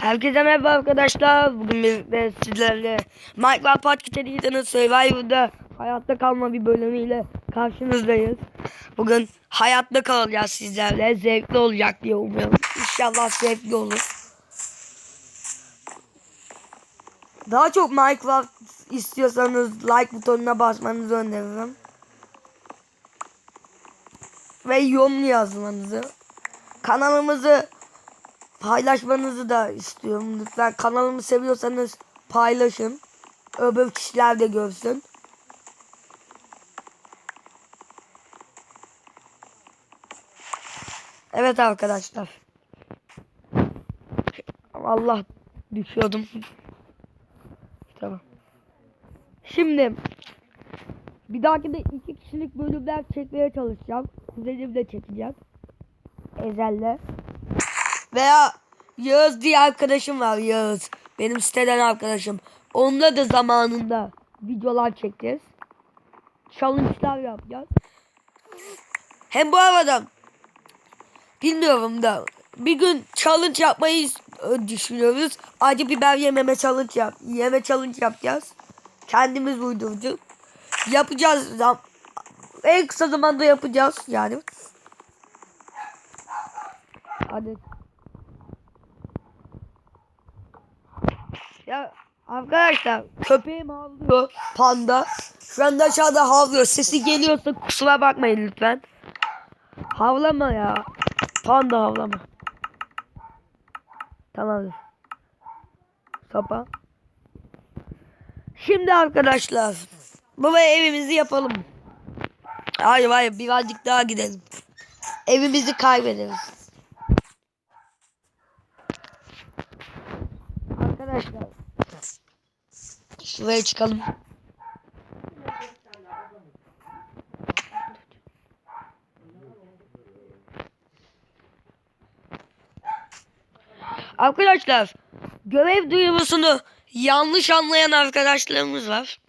Herkese merhaba arkadaşlar. Bugün birlikte sizlerle Minecraft Park Edition'ın Survivor'da hayatta kalma bir bölümüyle karşınızdayız. Bugün hayatta kalacağız sizlerle. Zevkli olacak diye umuyorum. İnşallah zevkli olur. Daha çok Minecraft istiyorsanız like butonuna basmanızı öneririm. Ve yorum yazmanızı. Kanalımızı paylaşmanızı da istiyorum. Lütfen kanalımı seviyorsanız paylaşın. Öbür kişiler de görsün. Evet arkadaşlar. Allah düşüyordum. Tamam. Şimdi bir dahaki de iki kişilik bölümler çekmeye çalışacağım. Kuzenim de çekeceğim. Ezel'le. Veya Yağız diye arkadaşım var Yağız. Benim siteden arkadaşım. Onunla da zamanında videolar çekeceğiz. Challenge'lar yapacağız. Hem bu arada bilmiyorum da bir gün challenge yapmayı düşünüyoruz. Acı biber yememe challenge yap. Yeme challenge yapacağız. Kendimiz uydurduk. Yapacağız. En kısa zamanda yapacağız yani. Hadi. Ya arkadaşlar köpeğim havlıyor panda. Şu anda aşağıda havlıyor. Sesi geliyorsa kusura bakmayın lütfen. Havlama ya. Panda havlama. Tamamdır. Sapa. Şimdi arkadaşlar. Baba evimizi yapalım. Hayır hayır birazcık daha gidelim. Evimizi kaybederiz. Arkadaşlar. Şuraya çıkalım. Arkadaşlar görev duyurusunu yanlış anlayan arkadaşlarımız var.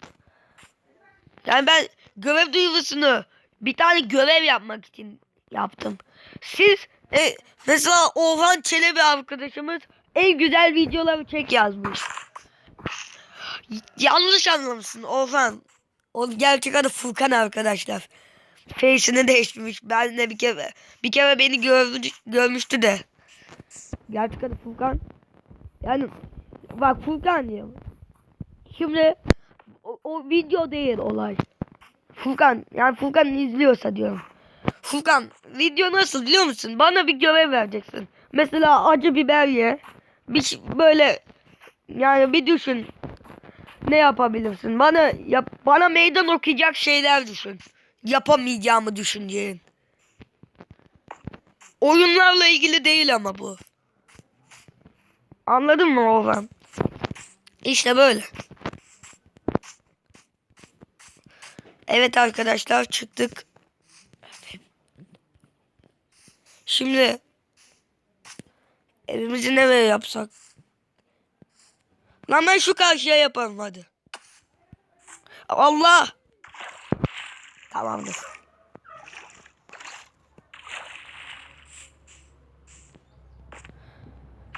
Yani ben görev duyurusunu bir tane görev yapmak için yaptım. Siz e, mesela Orhan Çelebi arkadaşımız en güzel videoları çek yazmış. Yanlış anlamışsın Orhan. O gerçek adı Furkan arkadaşlar. Face'ini değiştirmiş. Ben de bir kere bir kere beni gördü, görmüştü de. Gerçek adı Furkan. Yani bak Furkan diyorum. Şimdi o, o video değil olay. Furkan yani Furkan izliyorsa diyorum. Furkan video nasıl biliyor musun? Bana bir görev vereceksin. Mesela acı biber ye. Bir şey- böyle yani bir düşün. Ne yapabilirsin? Bana yap bana meydan okuyacak şeyler düşün. Yapamayacağımı düşüneceğin. Oyunlarla ilgili değil ama bu. Anladın mı Orhan? İşte böyle. Evet arkadaşlar çıktık. Şimdi evimizi nereye yapsak? Lan ben şu karşıya yapalım hadi. Allah! Tamamdır.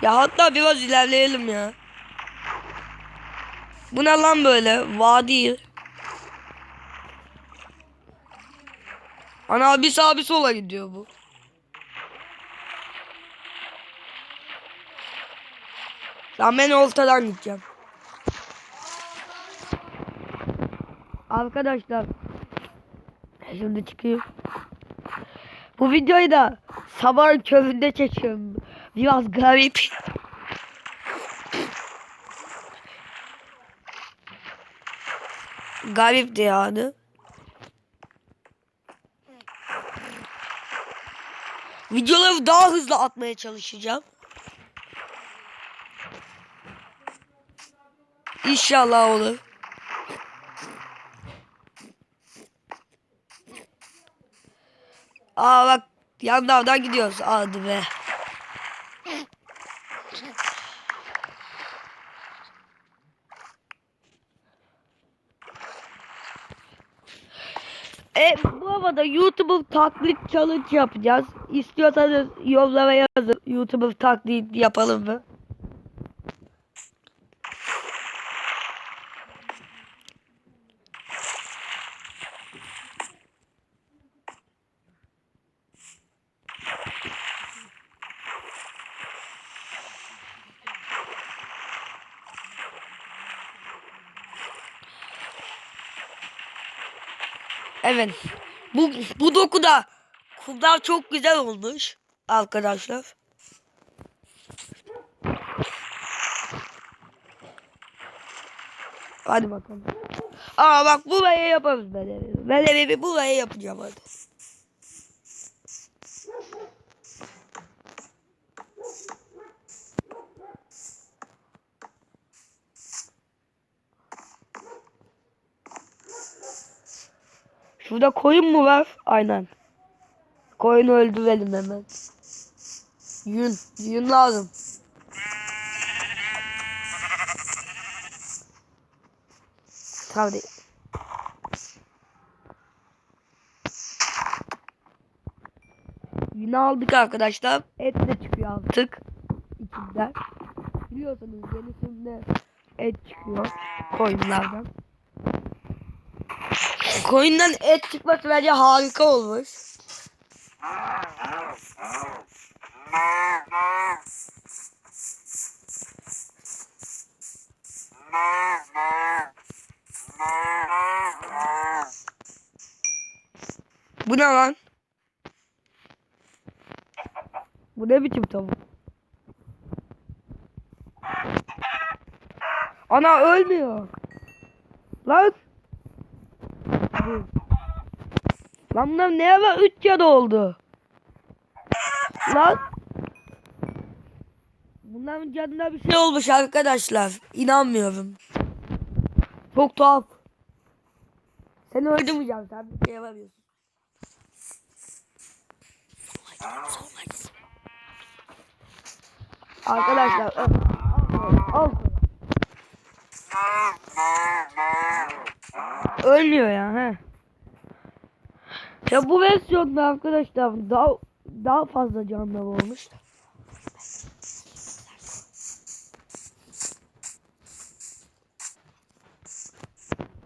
Ya hatta biraz ilerleyelim ya. Bu ne lan böyle? Vadi. Ana bir sağa bir sola gidiyor bu. Lan ben ortadan gideceğim. Arkadaşlar. Şimdi çıkıyor. Bu videoyu da sabah köründe çekiyorum. Biraz garip. Garipti yani. Videoları daha hızlı atmaya çalışacağım. İnşallah olur. Aa bak yan davdan gidiyoruz. Hadi be. E, bu havada YouTuber taklit challenge yapacağız. İstiyorsanız yollara yazın. YouTuber taklit yapalım mı? Evet. Bu bu dokuda kumlar çok güzel olmuş arkadaşlar. Hadi bakalım. Aa bak buraya yaparız ben evi. Ben evi buraya yapacağım hadi. Şurada koyun mu var? Aynen. Koyunu öldürelim hemen. Yün. Yün lazım. Tabii. Yünü aldık arkadaşlar. Et de çıkıyor artık. İçinden. Biliyorsunuz yenisinde et çıkıyor. Koyunlardan. Koyundan et çıkması bence harika olmuş. Bu ne lan? Bu ne biçim tavuk? Ana ölmüyor. Lan. Bu. Lan bunlar ne ara 3 ya oldu? Lan. Bunların canına bir şey olmuş arkadaşlar. İnanmıyorum. Çok tuhaf. Seni öldürmeyeceğim sen bir şey yapamıyorsun. Arkadaşlar al, al. Ölmüyor ya he. Ya bu versiyonda arkadaşlar daha daha fazla canlı olmuş.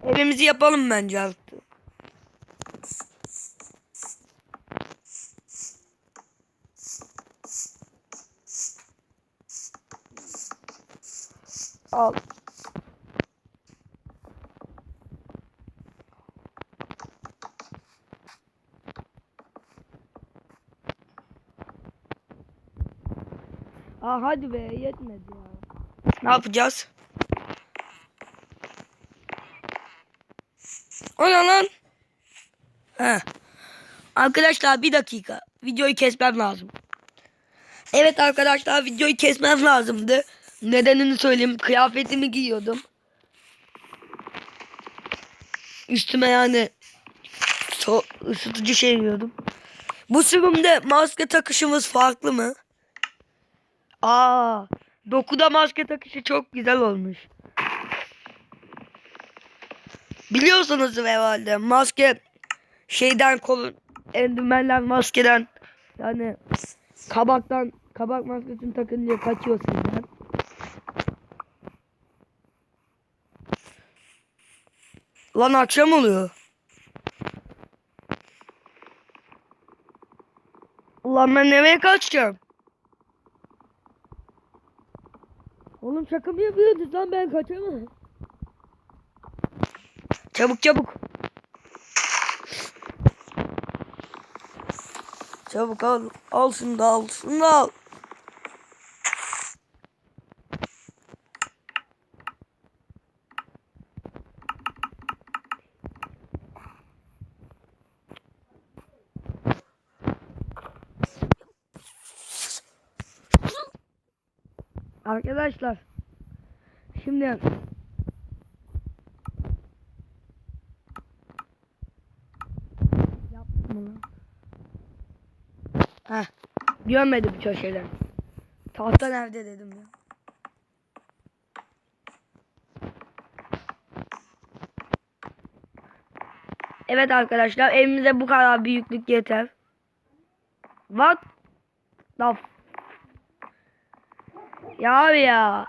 Evimizi yapalım bence artık. Al. Aa hadi be yetmedi ya. Ne yapacağız? O lan? He. Arkadaşlar bir dakika. Videoyu kesmem lazım. Evet arkadaşlar videoyu kesmem lazımdı. Nedenini söyleyeyim. Kıyafetimi giyiyordum. Üstüme yani so ısıtıcı şey giyiyordum. Bu sürümde maske takışımız farklı mı? Aa, dokuda maske takışı çok güzel olmuş. Biliyorsunuz herhalde maske şeyden kolun endirmenler maskeden yani kabaktan kabak maskesini takınca kaçıyor sizden. Lan akşam oluyor. Ulan ben nereye kaçacağım? Oğlum şaka mı yapıyordun lan ben kaçamam. Çabuk çabuk. Çabuk al. Al şunu da al. Şunu da al. Arkadaşlar. Şimdi Yaptım mı lan? Heh. Görmedim köşeden. Tahta nerede dedim ya. Evet arkadaşlar evimize bu kadar büyüklük yeter. What? Laf. Ya abi ya.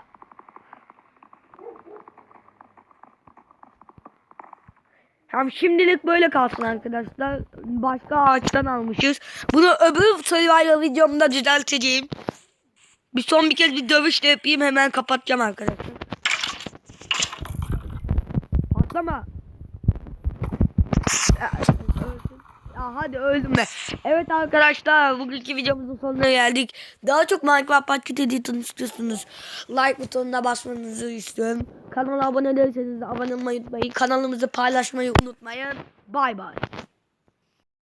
Tamam şimdilik böyle kalsın arkadaşlar. Başka ağaçtan almışız. Bunu öbür survival videomda düzelteceğim. Bir son bir kez bir dövüş de yapayım hemen kapatacağım arkadaşlar. Patlama. Ya, Ya hadi öldüm be. Evet arkadaşlar bugünkü videomuzun sonuna geldik. Daha çok Minecraft Park Edition istiyorsunuz. Like butonuna basmanızı istiyorum. Kanala abone değilseniz de abone olmayı unutmayın. Kanalımızı paylaşmayı unutmayın. Bay bay.